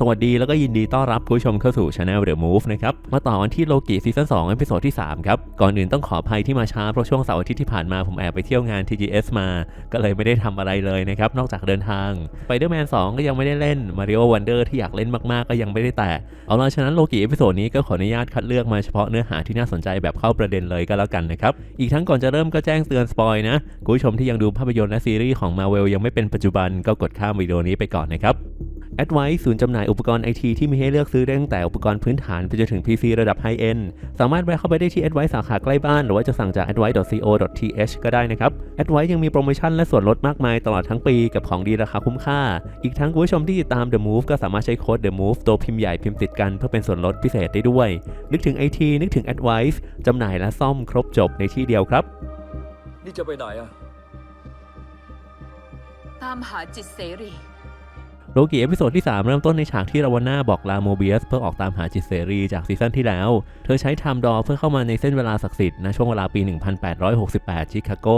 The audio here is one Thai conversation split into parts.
สวัสดีแล้วก็ยินดีต้อนรับผู้ชมเข้าสู่ Channel The Move นะครับ มาต่อกันที่โลกิซีซั่น2เอพิโซดที่ 3 ครับ ก่อนอื่นต้องขออภัยที่มาช้า เพราะช่วงเสาร์อาทิตย์ที่ผ่านมาผมแอบไปเที่ยวงาน TGS มา ก็เลยไม่ได้ทำอะไรเลยนะครับ นอกจากเดินทาง Spider-Man 2 ก็ยังไม่ได้เล่น Mario Wonder ที่อยากเล่นมากๆ ก็ยังไม่ได้แตะเอาล่ะฉะนั้นโลกิเอพิโซดนี้ก็ขออนุญาตคัดเลือกมาเฉพาะเนื้อหาที่น่าสนใจแบบเข้าประเด็นเลยก็แล้วกันนะครับอีกทั้งก่อนจะเริ่มก็แจ้งเตือนสปอยนะคุณผู้ชมที่ยังดูภาพยนตร์และซีรีส์ของ Marvel ยังไม่เป็นปัจจุบันก็กดข้ามวิดีโอนี้ไปก่อนนะครับ Advice ศูนย์จำหน่ายอุปกรณ์ไอทีที่มีให้เลือกซื้อได้ตั้งแต่อุปกรณ์พื้นฐานไปจนถึง PC ระดับไฮเอนด์สามารถแวะเข้าไปได้ที่ Advice สาขาใกล้บ้าน หรือว่าจะสั่งจาก advice.co.th ก็ได้นะครับ Advice ยังมีโปรโมชั่นและส่วนลดมากมายตลอดทั้งปีกับของดีราคาคุ้มค่า อีกทั้งคุณผู้ชมที่ติดตาม The Move ก็สามารถใช้โค้ด The Move ตัวพิมพ์ใหญ่พิมพ์ติดกันเพื่อเป็นส่วนลดพิเศษได้ด้วย นึกถึง IT นึกถึง Advice จำหน่ายและซ่อมครบจบในที่เดียวครับ นี่จะไปไหนอะตามหาจิตเสรี โลกิเอพิโซดที่ 3 เริ่มต้นในฉากที่ราวาน่าบอกลาโมเบียสเพื่อออกตามหาจิตเสรีจากซีซั่นที่แล้ว เธอใช้ไทม์ดอเพื่อเข้ามาในเส้นเวลาศักดิ์สิทธิ์ณช่วงเวลาปี 1868 ชิคาโก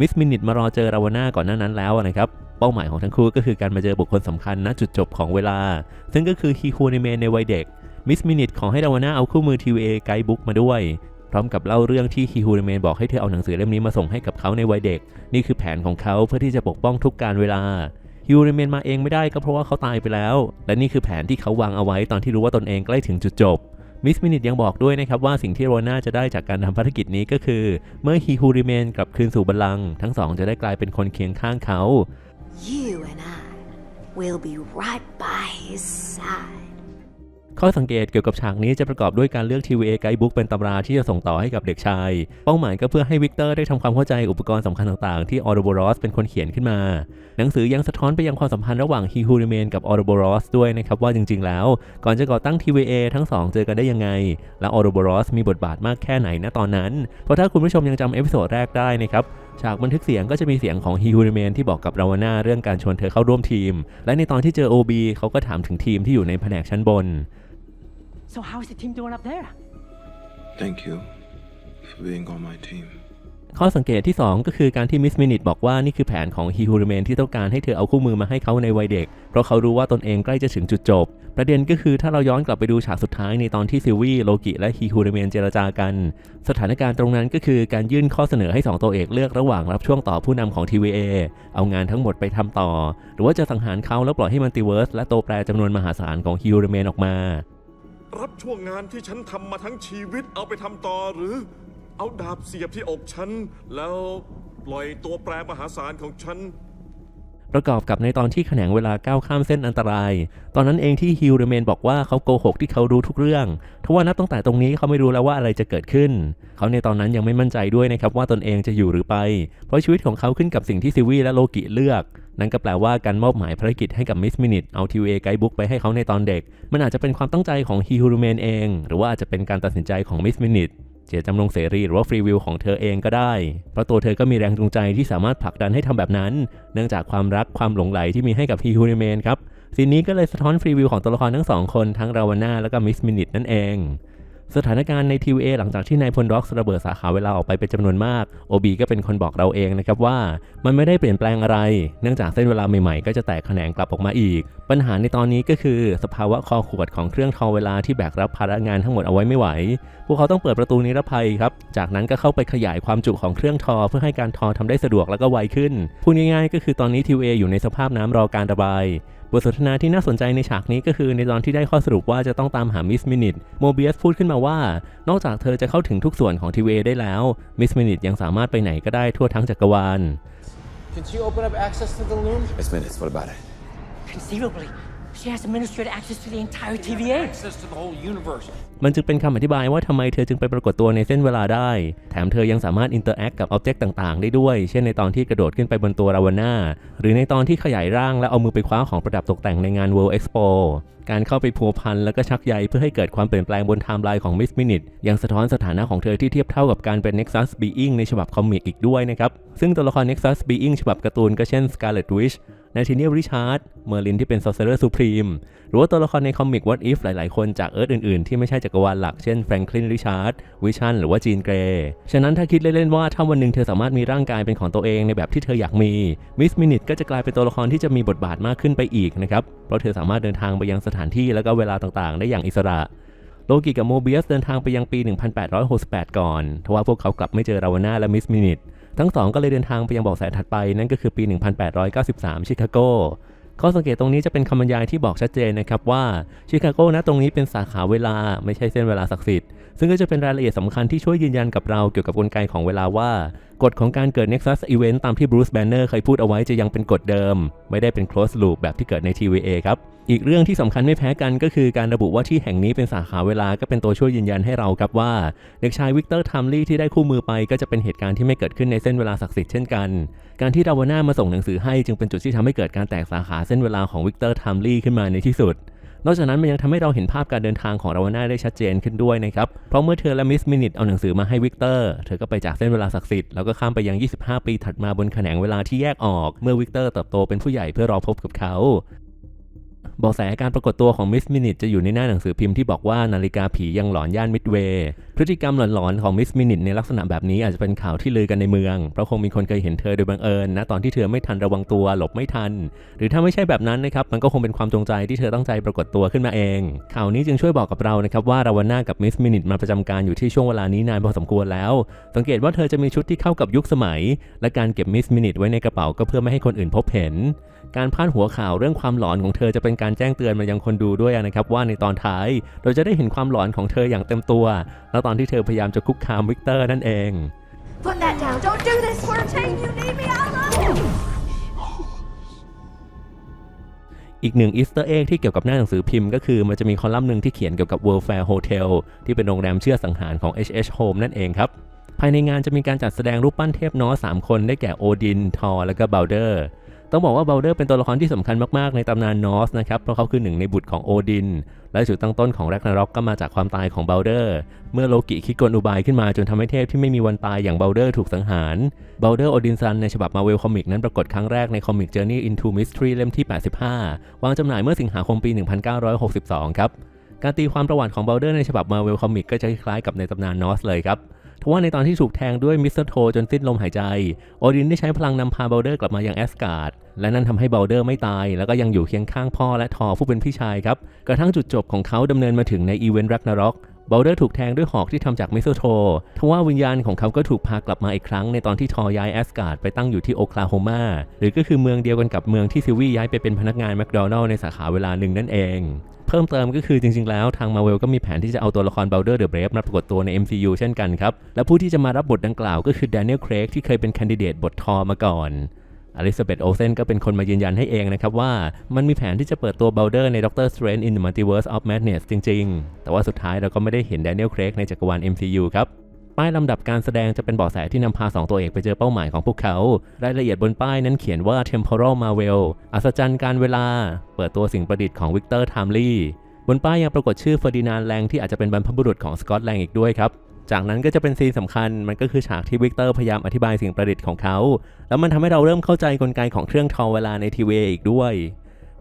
มิสมินิตมารอเจอราวาน่าก่อนหน้านั้นแล้วนะครับเป้าหมายของทั้งคู่ก็คือการมาเจอบุคคลสำคัญณจุดจบของเวลา ซึ่งก็คือฮีคูนิเมในวัยเด็ก มิสมินิตขอให้ราวาน่าเอาคู่มือ TVA ไกด์บุ๊กมาด้วย พร้อมกับเล่าเรื่องที่ฮีฮูนิเมนบอกให้เธอเอาหนังสือเล่มนี้มาส่งให้กับเขาในวัยเด็ก นี่คือแผนของเขาเพื่อที่จะปกป้องทุกการเวลา ฮิวเรเมนมาเองไม่ได้ก็เพราะว่าเขาตายไปแล้ว และนี่คือแผนที่เขาวางเอาไว้ตอนที่รู้ว่าตนเองใกล้ถึงจุดจบมิสมินิตยังบอกด้วยนะครับว่าสิ่งที่โรน่าจะได้จากการทำภารกิจนี้ก็คือ เมื่อฮิฮูริเมนกลับคืนสู่บัลลังก์ทั้งสองจะได้กลายเป็นคนเคียงข้างเขา You and I will be right by his side. ข้อสังเกตเกี่ยวกับฉากนี้จะประกอบด้วยการเลือก TVA ไกด์บุ๊กเป็นตำราที่จะส่งต่อให้กับเด็กชาย เป้าหมายก็เพื่อให้วิกเตอร์ได้ทำความเข้าใจอุปกรณ์สำคัญต่างๆ ที่ออร์โบรอสเป็นคนเขียนขึ้นมา หนังสือยังสะท้อนไปยังความสัมพันธ์ระหว่างฮีฮูริเมนกับออร์โบรอสด้วยนะครับว่าจริงๆ แล้ว ก่อนจะก่อตั้ง TVA ทั้งสองเจอกันได้ยังไง และออร์โบรอสมีบทบาทมากแค่ไหนณตอนนั้น เพราะถ้าคุณผู้ชมยังจำเอพิโซดแรกได้นะครับฉากบันทึกเสียงก็จะมีเสียงของฮีฮูริเมนที่บอกกับราวาน่าเรื่องการชวนเธอเข้าร่วมทีม และในตอนที่เจอ OB เขาก็ถามถึงทีมที่อยู่ในแผนกชั้นบน So how's the team doing up there? Thank you for being on my team. ข้อสังเกตที่ 2 ก็คือการที่มิสมินิตบอกว่านี่คือแผนของฮีฮูริเมนที่ต้องการให้เธอเอาคู่มือมาให้เขาในวัยเด็ก เพราะเขารู้ว่าตนเองใกล้จะถึงจุดจบ ประเด็นก็คือถ้าเราย้อนกลับไปดูฉากสุดท้ายในตอนที่ซิลวี่โลกิและฮีฮูริเมนเจรจากัน สถานการณ์ตรงนั้นก็คือการยื่นข้อเสนอให้ 2 ตัวเอกเลือกระหว่างรับช่วงต่อผู้นำของ TVA เอางานทั้งหมดไปทำต่อ หรือว่าจะสังหารเขาแล้วปล่อยให้มัลติเวิร์สและโตแปรจำนวนมหาศาลของฮีฮูริเมนออกมา รับช่วงงานที่ฉันทำมาทั้งชีวิตเอาไปทำต่อหรือ เอาดาบเสียบที่อกฉัน แล้วปล่อยตัวแปรมหาศาลของฉัน ประกอบกับในตอนที่แขนงเวลาก้าวข้ามเส้นอันตราย ตอนนั้นเองที่ฮิวเรเมนบอกว่าเขาโกหกที่เขารู้ทุกเรื่องทว่านับตั้งแต่ตรงนี้เขาไม่รู้แล้วว่าอะไรจะเกิดขึ้น เขาในตอนนั้นยังไม่มั่นใจด้วยนะครับว่าตนเองจะอยู่หรือไป เพราะชีวิตของเขาขึ้นกับสิ่งที่ซิวี่และโลกิเลือก นั่นก็แปลว่าการมอบหมายภารกิจให้กับมิสมินิตเอาทีวีไกด์บุ๊กไปให้เขาในตอนเด็ก มันอาจจะเป็นความตั้งใจของฮิวเรเมนเอง หรือว่าอาจจะเป็นการตัดสินใจของมิสมินิตเจตจำนงเสรีหรือว่าฟรีวิลของเธอเองก็ได้ เพราะตัวเธอก็มีแรงจูงใจที่สามารถผลักดันให้ทำแบบนั้น เนื่องจากความรักความหลงใหลที่มีให้กับฮีฮูนิเมนครับซีนนี้ก็เลยสะท้อนฟรีวิวของตัวละครทั้งสองคนทั้งราวาน่าและก็มิสมินิตนั่นเอง สถานการณ์ใน TVA หลังจากที่นายพลด็อกระเบิดสาขาเวลาออกไปเป็นจำนวนมาก โอบีก็เป็นคนบอกเราเองนะครับว่า มันไม่ได้เปลี่ยนแปลงอะไร เนื่องจากเส้นเวลาใหม่ๆ ก็จะแตกแขนงกลับออกมาอีก ปัญหาในตอนนี้ก็คือ สภาวะคอขวดของเครื่องทอเวลาที่แบกรับภาระงานทั้งหมดเอาไว้ไม่ไหว พวกเขาต้องเปิดประตูนิรภัยครับ จากนั้นก็เข้าไปขยายความจุของเครื่องทอ เพื่อให้การทอทำได้สะดวกแล้วก็ไวขึ้น พูดง่ายๆ ก็คือตอนนี้ TVA อยู่ในสภาพน้ำรอการระบาย บทสนทนาที่น่าสนใจในฉากนี้ก็คือในตอนที่ได้ข้อสรุปว่าจะต้องตามหามิสมินิตโมเบียสพูดขึ้นมาว่า นอกจากเธอจะเข้าถึงทุกส่วนของทีวีได้แล้วมิสมินิตยังสามารถไปไหนก็ได้ทั่วทั้งจักรวาล Can she open up access to the loom Miss Minutes, what about it? Conceivably, she has administrative access to the entire TVA. access to the whole universe มันจึงเป็นคำอธิบายว่าทำไมเธอจึงไปปรากฏตัวในเส้นเวลาได้ แถมเธอยังสามารถอินเตอร์แอคกับอ็อบเจกต์ต่าง ๆ ได้ด้วย เช่นในตอนที่กระโดดขึ้นไปบนตัวราวาน่า หรือในตอนที่ขยายร่างและเอามือไปคว้าของประดับตกแต่งในงาน World Expo การเข้าไปพัวพันแล้วก็ชักใยเพื่อให้เกิดความเปลี่ยนแปลงบนไทม์ไลน์ของ Miss Minute ยังสะท้อนสถานะของเธอที่เทียบเท่ากับการเป็น Nexus Being ในฉบับคอมิกอีกด้วยนะครับ ซึ่งตัวละคร Nexus Being ฉบับการ์ตูนก็เช่น Scarlet Witch นาทีเนียริชาร์ด เมอร์ลินที่เป็น Sorcerer Supreme หรือว่าตัวละครในคอมิก What If หลาย ๆ คนจากเอิร์ธอื่น ๆ ที่ไม่ใช่จักรวาลหลัก เช่นแฟรงคลินริชาร์ด วิชันหรือว่าจีนเกรย์ฉะนั้นถ้าคิดเล่น ๆ ว่าถ้าวันหนึ่งเธอสามารถมีร่างกายเป็นของตัวเองในแบบที่เธออยากมี มิสมินิทก็จะกลายเป็นตัวละครที่จะมีบทบาทมากขึ้นไปอีกนะครับ เพราะเธอสามารถเดินทางไปยังสถานที่และก็เวลาต่าง ๆ ได้อย่างอิสระโลกิกับโมเบียสเดินทางไปยังปี 1868 ก่อน ทว่าพวกเขากลับไม่เจอราวนาและมิสมินิท ทั้งสองก็เลยเดินทางไปยังบอกแสถัดไปนั่นก็คือปี 1893 ชิคาโกข้อสังเกตตรงนี้จะเป็นคำบรรยายที่บอกชัดเจนนะครับว่าชิคาโกนะตรงนี้เป็นสาขาเวลาไม่ใช่เส้นเวลาศักดิ์สิทธิ์ซึ่งก็จะเป็นรายละเอียดสำคัญที่ช่วยยืนยันกับเราเกี่ยวกับกลไกของเวลาว่า กฎของการเกิด Nexus Event ตามที่บรูซแบนเนอร์เคยพูดเอาไว้จะยังเป็นกฎเดิม ไม่ได้เป็น close loop แบบที่เกิดใน TVA ครับ อีกเรื่องที่สำคัญไม่แพ้กันก็คือการระบุว่าที่แห่งนี้เป็นสาขาเวลาก็เป็นตัวช่วยยืนยันให้เราครับว่า เด็กชายวิกเตอร์ทัมลี่ที่ได้คู่มือไปก็จะเป็นเหตุการณ์ที่ไม่เกิดขึ้นในเส้นเวลาศักดิ์สิทธิ์เช่นกัน การที่ดาวน่ามาส่งหนังสือให้จึงเป็นจุดที่ทำให้เกิดการแตกสาขาเส้นเวลาของวิกเตอร์ทัมลี่ขึ้นมาในที่สุด นอกจากนั้นมันยังทำให้เราเห็นภาพการเดินทางของราวน่าได้ชัดเจนขึ้นด้วยนะครับ เพราะเมื่อเธอและมิสมินิทเอาหนังสือมาให้วิกเตอร์ เธอก็ไปจากเส้นเวลาศักดิ์สิทธิ์แล้วก็ข้ามไปยัง 25 ปีถัดมาบนแขนงเวลาที่แยกออก เมื่อวิกเตอร์เติบโตเป็นผู้ใหญ่เพื่อรอพบกับเขา บาะแสการปรากฏตัวของมิสมินิทจะอยู่ในหน้าหนังสือพิมพ์ที่บอกว่านาฬิกาผียังหลอนย่านมิดเวย์พฤติกรรมหลอนๆของมิสมินิทในลักษณะแบบนี้อาจจะเป็นข่าวที่ลือกันในเมือง เพราะคงมีคนเคยเห็นเธอโดยบังเอิญนะตอนที่เธอไม่ทันระวังตัวหลบไม่ทัน หรือถ้าไม่ใช่แบบนั้นนะครับมันก็คงเป็นความจงใจที่เธอตั้งใจปรากฏตัวขึ้นมาเอง ข่าวนี้จึงช่วยบอกกับเรานะครับว่าราวน่ากับมิสมินิทมาประจำการอยู่ที่ช่วงเวลานี้นานพอสมควรแล้ว สังเกตว่าเธอจะมีชุดที่เข้ากับยุคสมัย และการเก็บมิสมินิทไว้ในกระเป๋าก็เพื่อไม่ให้คนอื่นพบเห็น การพาดหัวข่าวเรื่องความหลอนของเธอจะเป็นการแจ้งเตือนมายังคนดูด้วยนะครับว่าในตอนท้ายเราจะได้เห็นความหลอนของเธออย่างเต็มตัว แล้วตอนที่เธอพยายามจะคุกคามวิกเตอร์นั่นเอง Put that down. Don't do this, Forte. You need me. I love you. อีกหนึ่งอีสเตอร์เอ็กที่เกี่ยวกับหน้าหนังสือพิมพ์ก็คือมันจะมีคอลัมน์หนึ่งที่เขียนเกี่ยวกับ World Fair Hotel ที่เป็นโรงแรมเชื่อสังหารของ H.H. Holmes นั่นเองครับ ภายในงานจะมีการจัดแสดงรูปปั้นเทพนอสสามคนได้แก่โอดิน ทอร์ และก็เบลเดอร์ ต้องบอกว่าเบลเดอร์เป็นตัวละครที่สำคัญมากๆในตำนานนอสนะครับ เพราะเขาคือหนึ่งในบุตรของโอดิน และจุดตั้งต้นของแร็กนาร็อกก็มาจากความตายของเบลเดอร์ เมื่อโลกิคิดกลอุบายขึ้นมาจนทำให้เทพที่ไม่มีวันตายอย่างเบลเดอร์ถูกสังหาร เบลเดอร์โอดินซันในฉบับมาเวลคอมิกนั้นปรากฏครั้งแรกในคอมิก Journey into Mystery เล่มที่ 85 วางจำหน่ายเมื่อสิงหาคมปี 1962 ครับ การตีความประวัติของเบลเดอร์ในฉบับมาเวลคอมิกก็จะคล้ายๆกับในตำนานนอสเลยครับ ทว่าในตอนที่ถูกแทงด้วยมิสเตอร์โทจนสิ้นลมหายใจ โอดินได้ใช้พลังนำพาเบลเดอร์กลับมายังแอสการ์ด และนั่นทำให้เบลเดอร์ไม่ตาย แล้วก็ยังอยู่เคียงข้างพ่อและทอผู้เป็นพี่ชายครับ กระทั่งจุดจบของเขาดำเนินมาถึงในอีเวนต์แร็กนาร็อกเบลเดอร์ถูกแทงด้วยหอกที่ทำจากมิสเตอร์โททว่าวิญญาณของเขาก็ถูกพากลับมาอีกครั้งในตอนที่ทอย้ายแอสการ์ดไปตั้งอยู่ที่โอคลาโฮมา หรือก็คือเมืองเดียวกันกับเมืองที่ซิลวี่ย้ายไปเป็นพนักงานแมคโดนัลล์ในสาขาเวลาหนึ่งนั่นเอง พิ่มเติมก็คือจริง ๆ แล้วทางมาเวลก็มีแผนที่จะเอาตัวละครเบลเดอร์เดอะเบรฟมาปรากฏตัวใน MCU เช่นกันครับ และผู้ที่จะมารับบทดังกล่าวก็คือแดเนียลเครกที่เคยเป็นแคนดิเดตบททอมาก่อนอลิซาเบธโอเซนก็เป็นคนมายืนยันให้เองนะครับว่ามันมีแผนที่จะเปิดตัวเบลเดอร์ใน Doctor Strange in the Multiverse of Madness จริง ๆ แต่ว่าสุดท้ายเราก็ไม่ได้เห็นแดเนียลเครกในจักรวาล MCU ครับ ป้ายลำดับการแสดงจะเป็นเบาะแสที่นำพา 2 ตัวเอกไปเจอเป้าหมายของพวกเขา รายละเอียดบนป้ายนั้นเขียนว่า Temporal Marvel อัศจรรย์การเวลา เปิดตัวสิ่งประดิษฐ์ของวิกเตอร์ไทมลีบนป้ายยังปรากฏชื่อเฟอร์ดินานด์แลงที่อาจจะเป็นบรรพบุรุษของสกอตแลงอีกด้วยครับ จากนั้นก็จะเป็นซีนสำคัญ มันก็คือฉากที่วิกเตอร์พยายามอธิบายสิ่งประดิษฐ์ของเขา แล้วมันทำให้เราเริ่มเข้าใจกลไกของเครื่องทอเวลาในทีวีอีกด้วย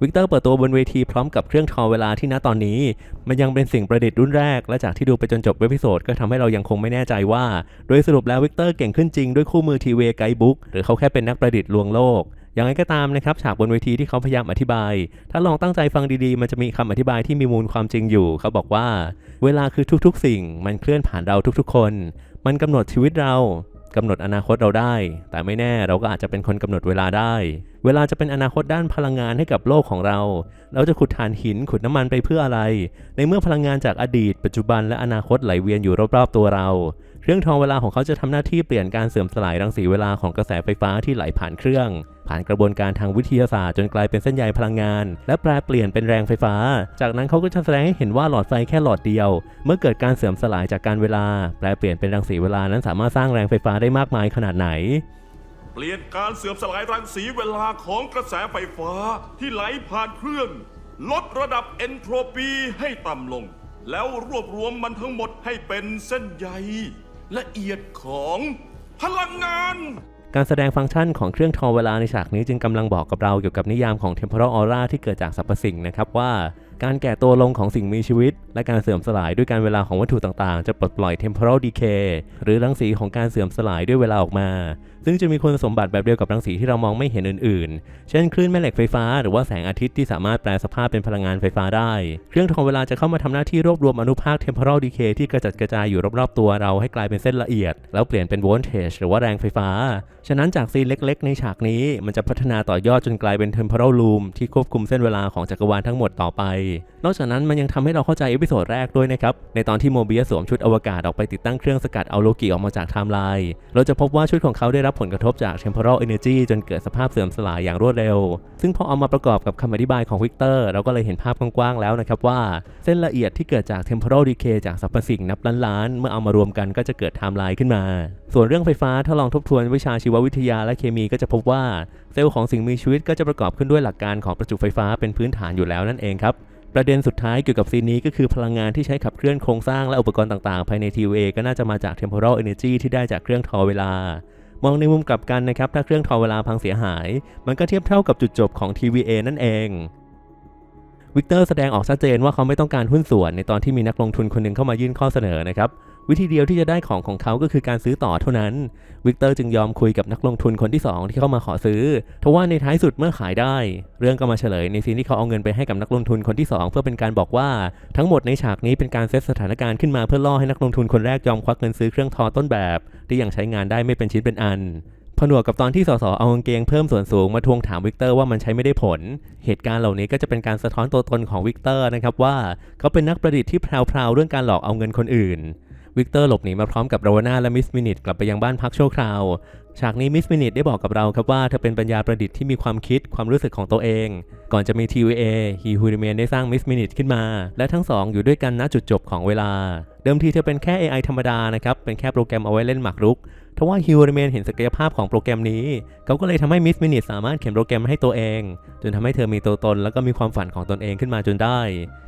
วิกเตอร์เปิดตัวบนเวทีพร้อมกับเครื่องทอเวลาที่ณตอนนี้ มันยังเป็นสิ่งประดิษฐ์รุ่นแรก และจากที่ดูไปจนจบเอพิโซดก็ทำให้เรายังคงไม่แน่ใจว่า โดยสรุปแล้ววิกเตอร์เก่งขึ้นจริงด้วยคู่มือทีวีไกด์บุ๊กหรือเขาแค่เป็นนักประดิษฐ์ลวงโลกอย่างไรก็ตามนะครับฉากบนเวทีที่เขาพยายามอธิบาย ถ้าลองตั้งใจฟังดีๆ มันจะมีคำอธิบายที่มีมูลความจริงอยู่ เขาบอกว่า เวลาคือทุกๆ สิ่ง มันเคลื่อนผ่านเราทุกๆ คน มันกำหนดชีวิตเรา กำหนดอนาคตเราได้ แต่ไม่แน่เราก็อาจจะเป็นคนกำหนดเวลาได้ เวลาจะเป็นอนาคตด้านพลังงานให้กับโลกของเรา เราจะขุดถ่านหินขุดน้ำมันไปเพื่ออะไร ในเมื่อพลังงานจากอดีต ปัจจุบันและอนาคตไหลเวียนอยู่รอบๆตัวเรา เครื่องทองเวลาของเขาจะทำหน้าที่เปลี่ยนการเสื่อมสลายรังสีเวลาของกระแสไฟฟ้าที่ไหลผ่านเครื่อง ผ่านกระบวนการทางวิทยาศาสตร์จนกลายเป็นเส้นใยพลังงาน และแปลเปลี่ยนเป็นแรงไฟฟ้า จากนั้นเขาก็จะแสดงให้เห็นว่าหลอดไฟแค่หลอดเดียว เมื่อเกิดการเสื่อมสลายจากการเวลา แปลเปลี่ยนเป็นรังสีเวลานั้นสามารถสร้างแรงไฟฟ้าได้มากมายขนาดไหนเปลี่ยนการเสื่อมสลายรังสีเวลาของกระแสไฟฟ้าที่ไหลผ่านเครื่อง ลดระดับเอนโทรปีให้ต่ำลง แล้วรวบรวมมันทั้งหมดให้เป็นเส้นใย ละเอียดของพลังงาน การแสดงฟังก์ชันของเครื่องทอเวลาในฉากนี้จึงกำลังบอกกับเราเกี่ยวกับนิยามของ temporal aura ที่เกิดจากสรรพสิ่งนะครับว่าการแก่ตัวลงของสิ่งมีชีวิต และการเสื่อมสลายด้วยการเวลาของวัตถุต่างๆ จะปลดปล่อย temporal decay หรือรังสีของการเสื่อมสลายด้วยเวลาออกมา ซึ่งจะมีคุณสมบัติแบบเดียวกับรังสีที่เรามองไม่เห็นอื่นๆ เช่นคลื่นแม่เหล็กไฟฟ้าหรือว่าแสงอาทิตย์ที่สามารถแปลสภาพเป็นพลังงานไฟฟ้าได้ เครื่องทองเวลาจะเข้ามาทำหน้าที่รวบรวมอนุภาค temporal decay ที่กระจัดกระจายอยู่รอบๆตัวเราให้กลายเป็นเส้นละเอียด แล้วเปลี่ยนเป็น voltage หรือว่าแรงไฟฟ้า ฉะนั้นจากซีนเล็ก ๆ ในฉากนี้ มันจะพัฒนาต่อยอดจนกลายเป็น temporal loom ที่ควบคุมเส้นเวลาของจักรวาลทั้งหมดต่อไป นอกจากนั้นมันยังทำให้เราเข้าใจเอพิโซดแรกด้วยนะครับในตอนที่โมเบียสสวมชุดอวกาศออกไปติดตั้งเครื่องสกัดเอาโลกิออกมาจากไทม์ไลน์เราจะพบว่าชุดของเขาได้รับผลกระทบจาก temporal energy จนเกิดสภาพเสื่อมสลายอย่างรวดเร็ว ซึ่งพอเอามาประกอบกับคำอธิบายของวิกเตอร์ เราก็เลยเห็นภาพกว้างๆแล้วนะครับว่า เส้นละเอียดที่เกิดจาก temporal decay จากสรรพสิ่งนับล้านๆ เมื่อเอามารวมกันก็จะเกิดไทม์ไลน์ขึ้นมา ส่วนเรื่องไฟฟ้าถ้าลองทบทวนวิชาชีววิทยาและเคมีก็จะพบว่าเซลล์ของสิ่งมีชีวิตก็จะประกอบขึ้นด้วยหลักการของประจุไฟฟ้าเป็นพื้นฐานอยู่แล้วนั่นเองครับประเด็นสุดท้ายเกี่ยวกับซีนนี้ก็คือพลังงานที่ใช้ขับเคลื่อนโครงสร้างและอุปกรณ์ต่างๆ ภายใน TVA ก็น่าจะมาจาก temporal energy ที่ได้จากเครื่องทอเวลา มองในมุมกลับกันนะครับ ถ้าเครื่องทอเวลาพังเสียหาย มันก็เทียบเท่ากับจุดจบของ TVA นั่นเองวิกเตอร์แสดงออกชัดเจนว่าเขาไม่ต้องการหุ้นส่วนในตอนที่มีนักลงทุนคนหนึ่งเข้ามายื่นข้อเสนอนะครับ วิธีเดียวที่จะได้ของของเขาก็คือการซื้อต่อเท่านั้น วิกเตอร์จึงยอมคุยกับนักลงทุนคนที่ 2 ที่เข้ามาขอซื้อทว่าในท้ายสุดเมื่อขายได้ เรื่องก็มาเฉลยในซีนที่เขาเอาเงินไปให้กับนักลงทุนคนที่ 2 เพื่อเป็นการบอกว่าทั้งหมดในฉากนี้เป็นการเซตสถานการณ์ขึ้นมาเพื่อล่อให้นักลงทุนคนแรกยอมควักเงินซื้อเครื่องทอต้นแบบ ที่ยังใช้งานได้ไม่เป็นชิ้นเป็นอันผนวกกับตอนที่สสเอากางเกงเพิ่มส่วนสูงมาทวงถามวิกเตอร์ว่ามันใช้ไม่ได้ผล เหตุการณ์เหล่านี้ก็จะเป็นการสะท้อนตัวตนของวิกเตอร์นะครับว่า เขาเป็นนักประดิษฐ์ที่แพรวๆเรื่องการหลอกเอาเงินคนอื่น วิกเตอร์หลบหนีมาพร้อมกับโรวนาและมิสมินิทกลับไปยังบ้านพักชั่วคราว ฉากนี้มิสมินิทได้บอกกับเราครับว่าเธอเป็นปัญญาประดิษฐ์ที่มีความคิดความรู้สึกของตัวเอง ก่อนจะมี TVA ฮีฮูริเมนได้สร้างมิสมินิทขึ้นมา และทั้งสองอยู่ด้วยกันณจุดจบของเวลา เดิมทีเธอเป็นแค่ AI ธรรมดานะครับเป็นแค่โปรแกรมเอาไว้เล่นหมากรุก ทว่าฮิวเรเมนเห็นศักยภาพของโปรแกรมนี้ เขาก็เลยทำให้มิสมินิสามารถเขียนโปรแกรมให้ตัวเอง จนทำให้เธอมีตัวตน แล้วก็มีความฝันของตนเองขึ้นมาจนได้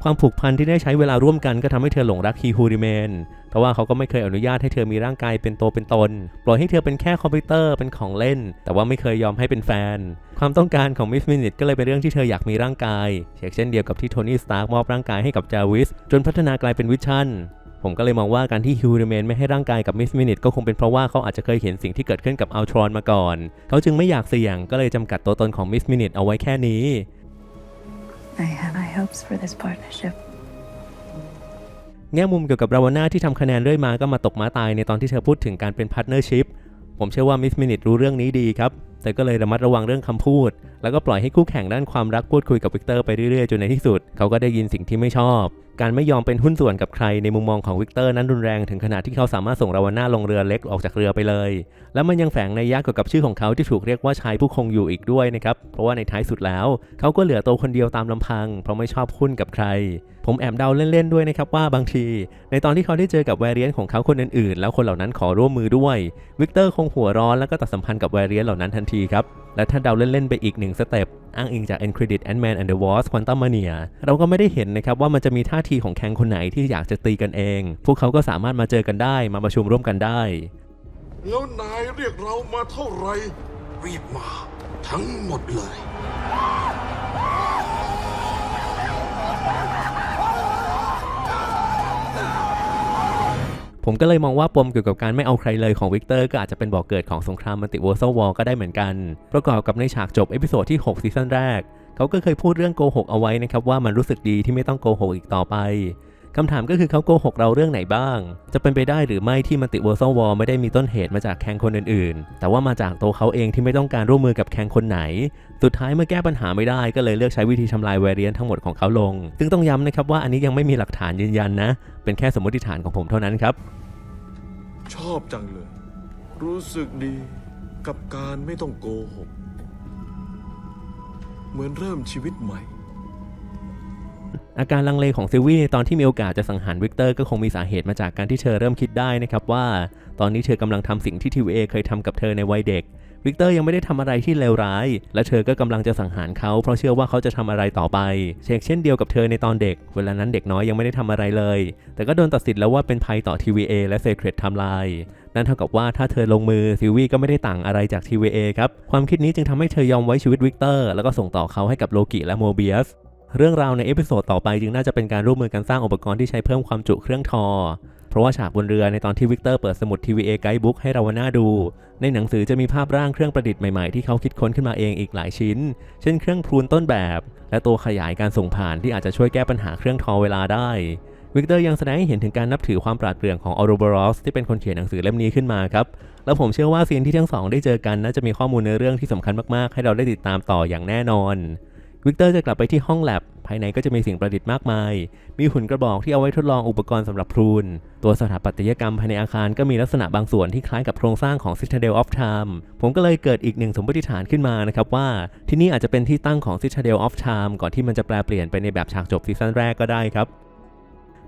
ความผูกพันที่ได้ใช้เวลาร่วมกันก็ทำให้เธอหลงรักฮิฮูริเมนเพราะว่าเขาก็ไม่เคยอนุญาตให้เธอมีร่างกายเป็นตัวเป็นตน ปล่อยให้เธอเป็นแค่คอมพิวเตอร์เป็นของเล่น แต่ว่าไม่เคยยอมให้เป็นแฟน ความต้องการของมิสมินิทก็เลยเป็นเรื่องที่เธออยากมีร่างกายเช่นเดียวกับที่โทนี่สตาร์กมอบร่างกายให้กับจาวิสจนพัฒนากลายเป็นวิชั่น ผมก็เลยมองว่าการที่ฮิวเรเมนไม่ให้ร่างกายกับมิสมินิทก็คงเป็นเพราะว่าเขาอาจจะเคยเห็นสิ่งที่เกิดขึ้นกับอัลทรอนมาก่อน เขาจึงไม่อยากเสี่ยงก็เลยจำกัดตัวตนของมิสมินิทเอาไว้แค่นี้ I have high hopes for this partnership. แง่มุมเกี่ยวกับราวาน่าที่ทำคะแนนเรื่อยมาก็มาตกม้าตายในตอนที่เธอพูดถึงการเป็นพาร์ทเนอร์ชิพผมเชื่อว่ามิสมินิทรู้เรื่องนี้ดีครับ แต่ก็เลยระมัดระวังเรื่องคำพูด แล้วก็ปล่อยให้คู่แข่งด้านความรักพูดคุยกับวิกเตอร์ไปเรื่อยๆ จนในที่สุด เขาก็ได้ยินสิ่งที่ไม่ชอบ การไม่ยอมเป็นหุ้นส่วนกับใครในมุมมองของวิกเตอร์นั้นรุนแรงถึงขนาดที่เขาสามารถส่งราวาน่าลงเรือเล็กออกจากเรือไปเลย และมันยังแฝงในยยะเกี่ยวกับชื่อของเขาที่ถูกเรียกว่าชายผู้คงอยู่อีกด้วยนะครับ เพราะว่าในท้ายสุดแล้ว เขาก็เหลือตัวคนเดียวตามลำพัง เพราะไม่ชอบหุ้นกับใคร ผมแอบเดาเล่นๆด้วยนะครับว่าบางที ในตอนที่เขาได้เจอกับแวรเรียนของเขาคนอื่นๆ แล้วคนเหล่านั้นขอร่วมมือด้วยวิกเตอร์คงหัวร้อนแล้วก็ตัดสัมพันธ์กับแวรเรียนเหล่านั้นทันทีครับและถ้าเดาเล่นๆไปอีกหนึ่งสเต็ป อ้างอิงจาก End Credit Ant-Man and the Wasp Quantum Mania เราก็ไม่ได้เห็นนะครับว่ามันจะมีท่าทีของแคงคนไหนที่อยากจะตีกันเอง พวกเขาก็สามารถมาเจอกันได้มาประชุมร่วมกันได้ แล้วนายเรียกเรามาเท่าไหร่รีบมาทั้งหมดเลย ผมก็เลยมองว่าปมเกี่ยวกับการไม่เอาใครเลยของวิกเตอร์ก็อาจจะเป็นบ่อกเกิดของสงครามมัลติเวอร์ซัลวอลก็ได้เหมือนกัน ประกอบกับในฉากจบเอพิโซดที่ 6 ซีซั่นแรก เขาก็เคยพูดเรื่องโกหกเอาไว้นะครับว่ามันรู้สึกดีที่ไม่ต้องโกหกอีกต่อไป คำถามก็คือเขาโกหกเราเรื่องไหนบ้าง จะเป็นไปได้หรือไม่ที่มัลติเวอร์ซัลวอลไม่ได้มีต้นเหตุมาจากแข่งคนอื่นๆ แต่ว่ามาจากตัวเขาเองที่ไม่ต้องการร่วมมือกับแข่งคนไหน สุดท้ายเมื่อแก้ปัญหาไม่ได้ก็เลยเลือกใช้วิธีทำลายแวรเรียนทั้งหมดของเขาลง ซึ่งต้องย้ำนะครับว่าอันนี้ยังไม่มีหลักฐานยืนยันนะ เป็นแค่สมมติฐานของผมเท่านั้นครับ ชอบจังเลย รู้สึกดีกับการไม่ต้องโกหก เหมือนเริ่มชีวิตใหม่ อาการลังเลของซิลวี่ในตอนที่มีโอกาสจะสังหารวิกเตอร์ก็คงมีสาเหตุมาจากการที่เธอเริ่มคิดได้นะครับว่า ตอนนี้เธอกำลังทำสิ่งที่ทีวีเอเคยทำกับเธอในวัยเด็ก วิกเตอร์ยังไม่ได้ทำอะไรที่เลวร้าย และเธอก็กำลังจะสังหารเขาเพราะเชื่อว่าเขาจะทำอะไรต่อไป เชกเช่นเดียวกับเธอในตอนเด็ก เวลานั้นเด็กน้อยยังไม่ได้ทำอะไรเลย แต่ก็โดนตัดสินแล้วว่าเป็นภัยต่อ TVA และ Secret Timeline นั่นเท่ากับว่าถ้าเธอลงมือซิลวี่ก็ไม่ได้ต่างอะไรจาก TVA ครับ ความคิดนี้จึงทำให้เธอยอมไว้ชีวิตวิกเตอร์ แล้วก็ส่งต่อเขาให้กับโลกิและโมเบียส เรื่องราวในเอพิโซดต่อไปจึงน่าจะเป็นการร่วมมือกันสร้างอุปกรณ์ที่ใช้เพิ่มความจุเครื่องทอ เพราะว่าฉากบนเรือในตอนที่วิกเตอร์เปิดสมุด TVA ไกด์บุ๊กให้เราวนาดู ในหนังสือจะมีภาพร่างเครื่องประดิษฐ์ใหม่ๆที่เขาคิดค้นขึ้นมาเองอีกหลายชิ้น เช่นเครื่องพรูนต้นแบบ และตัวขยายการส่งผ่านที่อาจจะช่วยแก้ปัญหาเครื่องทอเวลาได้วิกเตอร์ยังแสดงให้เห็นถึงการนับถือความปราดเปรื่องของออโรบรอสที่เป็นคนเขียนหนังสือเล่มนี้ขึ้นมาครับ แล้วผมเชื่อว่าซีนที่ทั้งสองได้เจอกันน่าจะมีข้อมูลในเรื่องที่สำคัญมากๆ ให้เราได้ติดตามต่ออย่างแน่นอน วิกเตอร์จะกลับไปที่ห้องแลบภายในก็จะมีสิ่งประดิษฐ์มากมาย มีหุ่นกระบอกที่เอาไว้ทดลองอุปกรณ์สำหรับพรูน ตัวสถาปัตยกรรมภายในอาคารก็มีลักษณะบางส่วนที่คล้ายกับโครงสร้างของ Citadel of Time ผมก็เลยเกิดอีกหนึ่งสมมติฐานขึ้นมานะครับว่า ที่นี่อาจจะเป็นที่ตั้งของ Citadel of Time ก่อนที่มันจะแปลเปลี่ยนไปในแบบฉากจบซีซั่นแรกก็ได้ครับ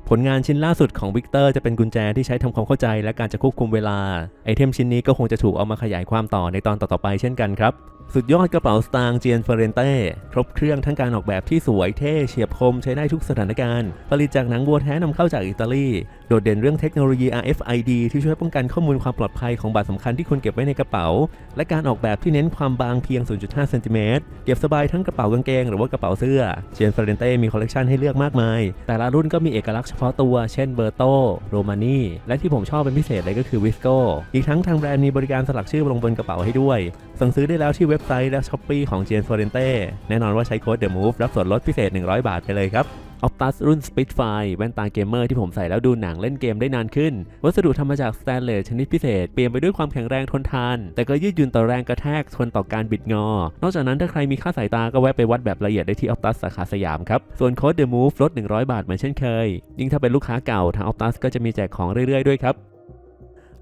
ผลงานชิ้นล่าสุดของวิกเตอร์จะเป็นกุญแจที่ใช้ทำความเข้าใจและการจะควบคุมเวลา ไอเทมชิ้นนี้ก็คงจะถูกเอามาขยายความต่อในตอนต่อๆไปเช่นกันครับ สุดยอดกระเป๋าสตางค์เจียนเฟเรนเต้ครบเครื่องทั้งการออกแบบที่สวยเท่เฉียบคมใช้ได้ทุกสถานการณ์ ผลิตจากหนังวัวแท้นำเข้าจากอิตาลีโดดเด่นเรื่องเทคโนโลยี RFID ที่ช่วยป้องกันข้อมูลความปลอดภัยของบัตรสำคัญที่ควรเก็บไว้ในกระเป๋า และการออกแบบที่เน้นความบางเพียง 0.5 เซนติเมตร เก็บสบายทั้งกระเป๋ากางเกงหรือว่ากระเป๋าเสื้อเจนเฟเรนเต้มีคอลเลกชันให้เลือกมากมาย แต่ละรุ่นก็มีเอกลักษณ์เฉพาะตัว เช่นเบอร์โต โรมานีและที่ผมชอบเป็นพิเศษเลยก็คือวิสโกอีกทั้งทางแบรนด์มีบริการสลักชื่อลงบนกระเป๋าให้ด้วย สั่งซื้อได้แล้วที่เว็บไซต์และช้อปปี้ของเจนเฟเรนเต้แน่นอนว่าใช้โค้ด The Move รับส่วนลดพิเศษ 100 บาทไปเลยครับ Optus รุ่น Spitfire แว่นตาเกมเมอร์ที่ผมใส่แล้วดูหนังเล่นเกมได้นานขึ้น วัสดุทำมาจากสแตนเลสชนิดพิเศษ เปลี่ยนไปด้วยความแข็งแรงทนทาน แต่ก็ยืดหยุ่นต่อแรงกระแทกทนต่อการบิดงอ นอกจากนั้นถ้าใครมีค่าสายตาก็แวะไปวัดแบบละเอียดได้ที่ Optus สาขาสยามครับ ส่วนโค้ด The Move ลด 100 บาทเหมือนเช่นเคย ยิ่งถ้าเป็นลูกค้าเก่าทาง Optus ก็จะมีแจกของเรื่อยๆด้วยครับ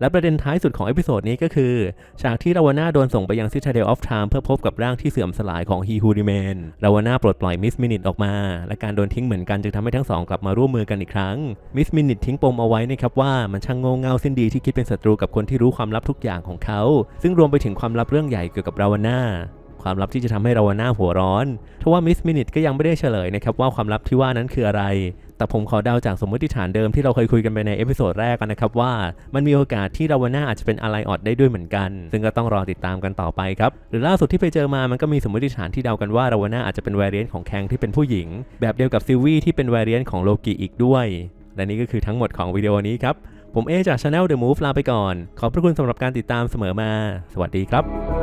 และประเด็นท้ายสุดของเอพิโซดนี้ก็คือฉากที่ราวน่าโดนส่งไปยัง Citadel of Time เพื่อพบกับร่างที่เสื่อมสลายของ He Who Remain ราวน่าปลดปล่อยมิสมินิทออกมา และการโดนทิ้งเหมือนกันจึงทำให้ทั้งสองกลับมาร่วมมือกันอีกครั้งมิสมินิททิ้งปมเอาไว้นะครับว่ามันช่างโง่เง่าสิ้นดีที่คิดเป็นศัตรูกับคนที่รู้ความลับทุกอย่างของเขา ซึ่งรวมไปถึงความลับเรื่องใหญ่เกี่ยวกับราวน่าความลับที่จะทำให้ราวน่าหัวร้อน ทว่ามิสมินิทก็ยังไม่ได้เฉลยนะครับว่าความลับที่ว่านั้นคืออะไร แต่ผมขอเดาจากสมมติฐานเดิมที่เราเคยคุยกันไปในเอพิโซดแรกกันนะครับว่ามันมีโอกาสที่ราวาน่าอาจจะเป็นอะไรออดได้ด้วยเหมือนกัน ซึ่งก็ต้องรอติดตามกันต่อไปครับ หรือล่าสุดที่ไปเจอมามันก็มีสมมติฐานที่เดากันว่าราวาน่าอาจจะเป็นแวร i ยนของแคงที่เป็นผู้หญิง แบบเดียวกับซิลวี่ที่เป็นแวร i ยนของโลกิอีกด้วย และนี่ก็คือทั้งหมดของวิดีโอนี้ครับผมเอจาก Channel The Move ลาไปก่อน ขอบพระคุณสำหรับการติดตามเสมอมา สวัสดีครับ